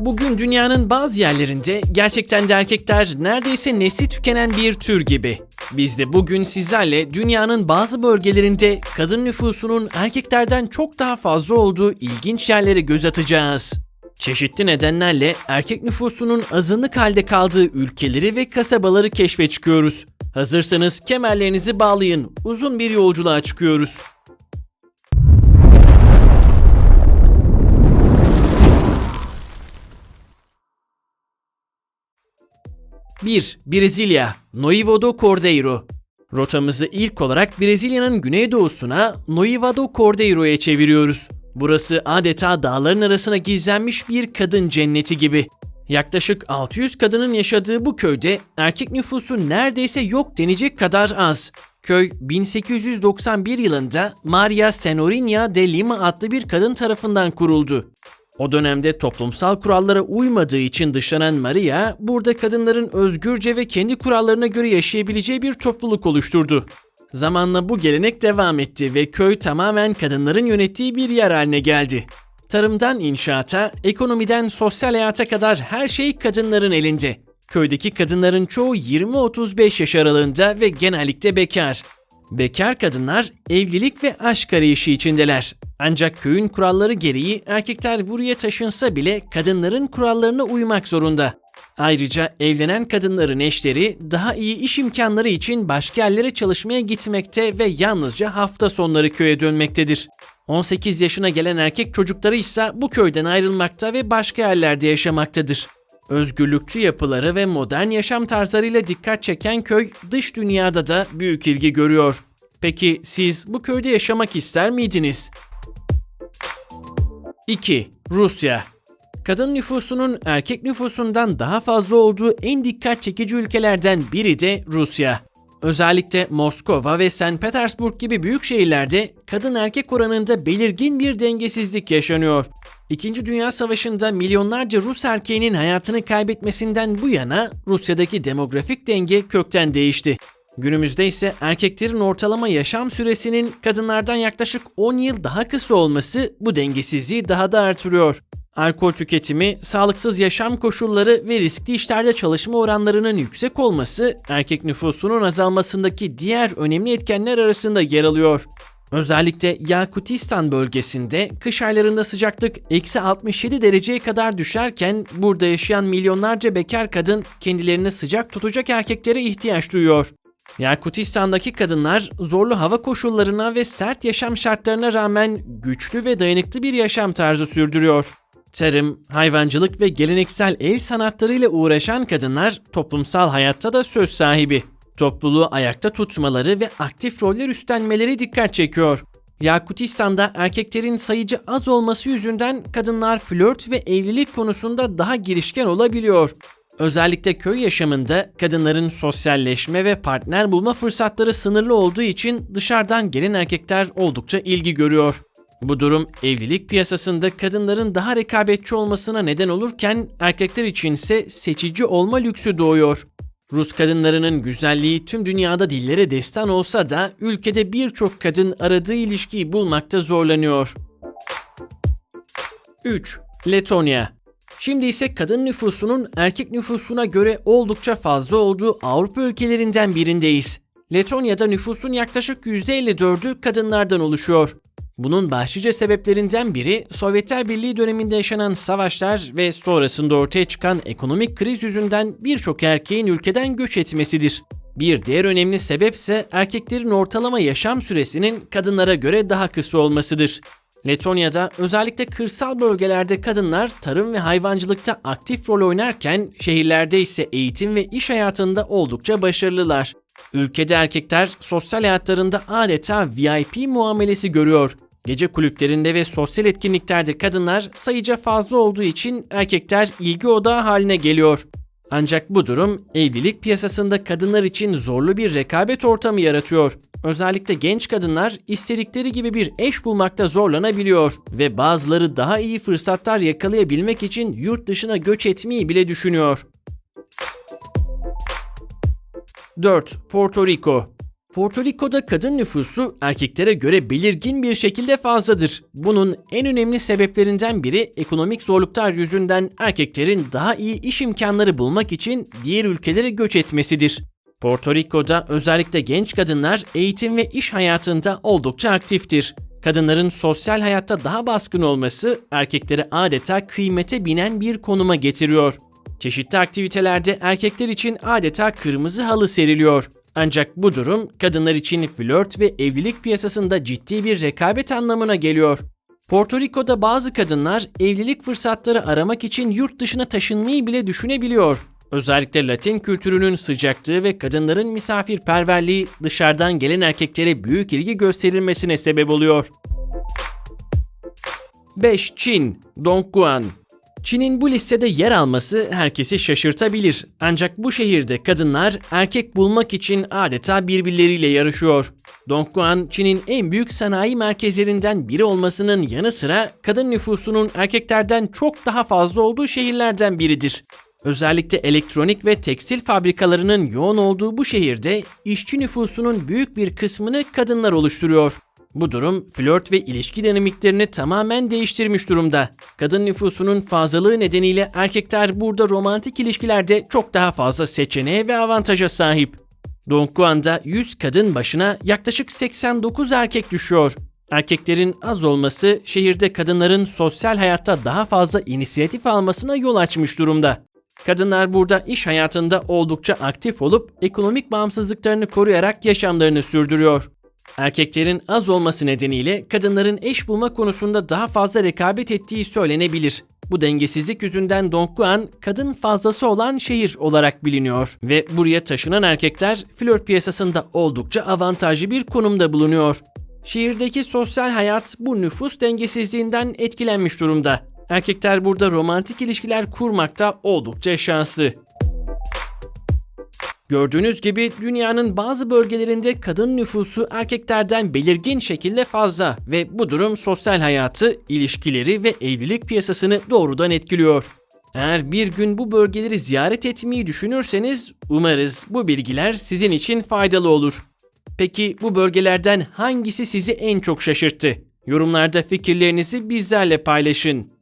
Bugün dünyanın bazı yerlerinde gerçekten de erkekler neredeyse nesli tükenen bir tür gibi. Biz de bugün sizlerle dünyanın bazı bölgelerinde kadın nüfusunun erkeklerden çok daha fazla olduğu ilginç yerlere göz atacağız. Çeşitli nedenlerle erkek nüfusunun azınlık halde kaldığı ülkeleri ve kasabaları keşfe çıkıyoruz. Hazırsanız kemerlerinizi bağlayın. Uzun bir yolculuğa çıkıyoruz. 1. Brezilya, Noivado do Cordeiro. Rotamızı ilk olarak Brezilya'nın güneydoğusuna Noivado do Cordeiro'ya çeviriyoruz. Burası adeta dağların arasına gizlenmiş bir kadın cenneti gibi. Yaklaşık 600 kadının yaşadığı bu köyde erkek nüfusu neredeyse yok denecek kadar az. Köy 1891 yılında Maria Senorinha de Lima adlı bir kadın tarafından kuruldu. O dönemde toplumsal kurallara uymadığı için dışlanan Maria, burada kadınların özgürce ve kendi kurallarına göre yaşayabileceği bir topluluk oluşturdu. Zamanla bu gelenek devam etti ve köy tamamen kadınların yönettiği bir yer haline geldi. Tarımdan inşaata, ekonomiden sosyal hayata kadar her şey kadınların elinde. Köydeki kadınların çoğu 20-35 yaş aralığında ve genellikle bekar. Bekar kadınlar evlilik ve aşk arayışı içindeler. Ancak köyün kuralları gereği erkekler buraya taşınsa bile kadınların kurallarına uymak zorunda. Ayrıca evlenen kadınların eşleri daha iyi iş imkanları için başka yerlere çalışmaya gitmekte ve yalnızca hafta sonları köye dönmektedir. 18 yaşına gelen erkek çocukları ise bu köyden ayrılmakta ve başka yerlerde yaşamaktadır. Özgürlükçü yapıları ve modern yaşam tarzlarıyla dikkat çeken köy dış dünyada da büyük ilgi görüyor. Peki siz bu köyde yaşamak ister miydiniz? 2. Rusya Kadın nüfusunun erkek nüfusundan daha fazla olduğu en dikkat çekici ülkelerden biri de Rusya. Özellikle Moskova ve St. Petersburg gibi büyük şehirlerde kadın erkek oranında belirgin bir dengesizlik yaşanıyor. İkinci Dünya Savaşı'nda milyonlarca Rus erkeğinin hayatını kaybetmesinden bu yana Rusya'daki demografik denge kökten değişti. Günümüzde ise erkeklerin ortalama yaşam süresinin kadınlardan yaklaşık 10 yıl daha kısa olması bu dengesizliği daha da artırıyor. Alkol tüketimi, sağlıksız yaşam koşulları ve riskli işlerde çalışma oranlarının yüksek olması erkek nüfusunun azalmasındaki diğer önemli etkenler arasında yer alıyor. Özellikle Yakutistan bölgesinde kış aylarında sıcaklık eksi 67 dereceye kadar düşerken burada yaşayan milyonlarca bekar kadın kendilerini sıcak tutacak erkeklere ihtiyaç duyuyor. Yakutistan'daki kadınlar zorlu hava koşullarına ve sert yaşam şartlarına rağmen güçlü ve dayanıklı bir yaşam tarzı sürdürüyor. Tarım, hayvancılık ve geleneksel el sanatlarıyla uğraşan kadınlar toplumsal hayatta da söz sahibi. Topluluğu ayakta tutmaları ve aktif roller üstlenmeleri dikkat çekiyor. Yakutistan'da erkeklerin sayıcı az olması yüzünden kadınlar flört ve evlilik konusunda daha girişken olabiliyor. Özellikle köy yaşamında kadınların sosyalleşme ve partner bulma fırsatları sınırlı olduğu için dışarıdan gelen erkekler oldukça ilgi görüyor. Bu durum evlilik piyasasında kadınların daha rekabetçi olmasına neden olurken erkekler için ise seçici olma lüksü doğuyor. Rus kadınlarının güzelliği tüm dünyada dillere destan olsa da ülkede birçok kadın aradığı ilişkiyi bulmakta zorlanıyor. 3. Letonya Şimdi ise kadın nüfusunun erkek nüfusuna göre oldukça fazla olduğu Avrupa ülkelerinden birindeyiz. Letonya'da nüfusun yaklaşık %54'ü kadınlardan oluşuyor. Bunun başlıca sebeplerinden biri Sovyetler Birliği döneminde yaşanan savaşlar ve sonrasında ortaya çıkan ekonomik kriz yüzünden birçok erkeğin ülkeden göç etmesidir. Bir diğer önemli sebep ise erkeklerin ortalama yaşam süresinin kadınlara göre daha kısa olmasıdır. Letonya'da özellikle kırsal bölgelerde kadınlar tarım ve hayvancılıkta aktif rol oynarken şehirlerde ise eğitim ve iş hayatında oldukça başarılılar. Ülkede erkekler sosyal hayatlarında adeta VIP muamelesi görüyor. Gece kulüplerinde ve sosyal etkinliklerde kadınlar sayıca fazla olduğu için erkekler ilgi odağı haline geliyor. Ancak bu durum evlilik piyasasında kadınlar için zorlu bir rekabet ortamı yaratıyor. Özellikle genç kadınlar istedikleri gibi bir eş bulmakta zorlanabiliyor ve bazıları daha iyi fırsatlar yakalayabilmek için yurt dışına göç etmeyi bile düşünüyor. 4. Porto Rico Porto Rico'da kadın nüfusu erkeklere göre belirgin bir şekilde fazladır. Bunun en önemli sebeplerinden biri ekonomik zorluklar yüzünden erkeklerin daha iyi iş imkanları bulmak için diğer ülkelere göç etmesidir. Porto Rico'da özellikle genç kadınlar eğitim ve iş hayatında oldukça aktiftir. Kadınların sosyal hayatta daha baskın olması erkekleri adeta kıymete binen bir konuma getiriyor. Çeşitli aktivitelerde erkekler için adeta kırmızı halı seriliyor. Ancak bu durum kadınlar için flört ve evlilik piyasasında ciddi bir rekabet anlamına geliyor. Porto Rico'da bazı kadınlar evlilik fırsatları aramak için yurt dışına taşınmayı bile düşünebiliyor. Özellikle Latin kültürünün sıcaklığı ve kadınların misafirperverliği dışarıdan gelen erkeklere büyük ilgi gösterilmesine sebep oluyor. 5. Çin, Dongguan Çin'in bu listede yer alması herkesi şaşırtabilir. Ancak bu şehirde kadınlar erkek bulmak için adeta birbirleriyle yarışıyor. Dongguan, Çin'in en büyük sanayi merkezlerinden biri olmasının yanı sıra kadın nüfusunun erkeklerden çok daha fazla olduğu şehirlerden biridir. Özellikle elektronik ve tekstil fabrikalarının yoğun olduğu bu şehirde işçi nüfusunun büyük bir kısmını kadınlar oluşturuyor. Bu durum flört ve ilişki dinamiklerini tamamen değiştirmiş durumda. Kadın nüfusunun fazlalığı nedeniyle erkekler burada romantik ilişkilerde çok daha fazla seçeneğe ve avantaja sahip. Dongguan'da 100 kadın başına yaklaşık 89 erkek düşüyor. Erkeklerin az olması şehirde kadınların sosyal hayatta daha fazla inisiyatif almasına yol açmış durumda. Kadınlar burada iş hayatında oldukça aktif olup ekonomik bağımsızlıklarını koruyarak yaşamlarını sürdürüyor. Erkeklerin az olması nedeniyle kadınların eş bulma konusunda daha fazla rekabet ettiği söylenebilir. Bu dengesizlik yüzünden Dongguan kadın fazlası olan şehir olarak biliniyor ve buraya taşınan erkekler flört piyasasında oldukça avantajlı bir konumda bulunuyor. Şehirdeki sosyal hayat bu nüfus dengesizliğinden etkilenmiş durumda. Erkekler burada romantik ilişkiler kurmakta oldukça şanslı. Gördüğünüz gibi dünyanın bazı bölgelerinde kadın nüfusu erkeklerden belirgin şekilde fazla ve bu durum sosyal hayatı, ilişkileri ve evlilik piyasasını doğrudan etkiliyor. Eğer bir gün bu bölgeleri ziyaret etmeyi düşünürseniz umarız bu bilgiler sizin için faydalı olur. Peki bu bölgelerden hangisi sizi en çok şaşırttı? Yorumlarda fikirlerinizi bizlerle paylaşın.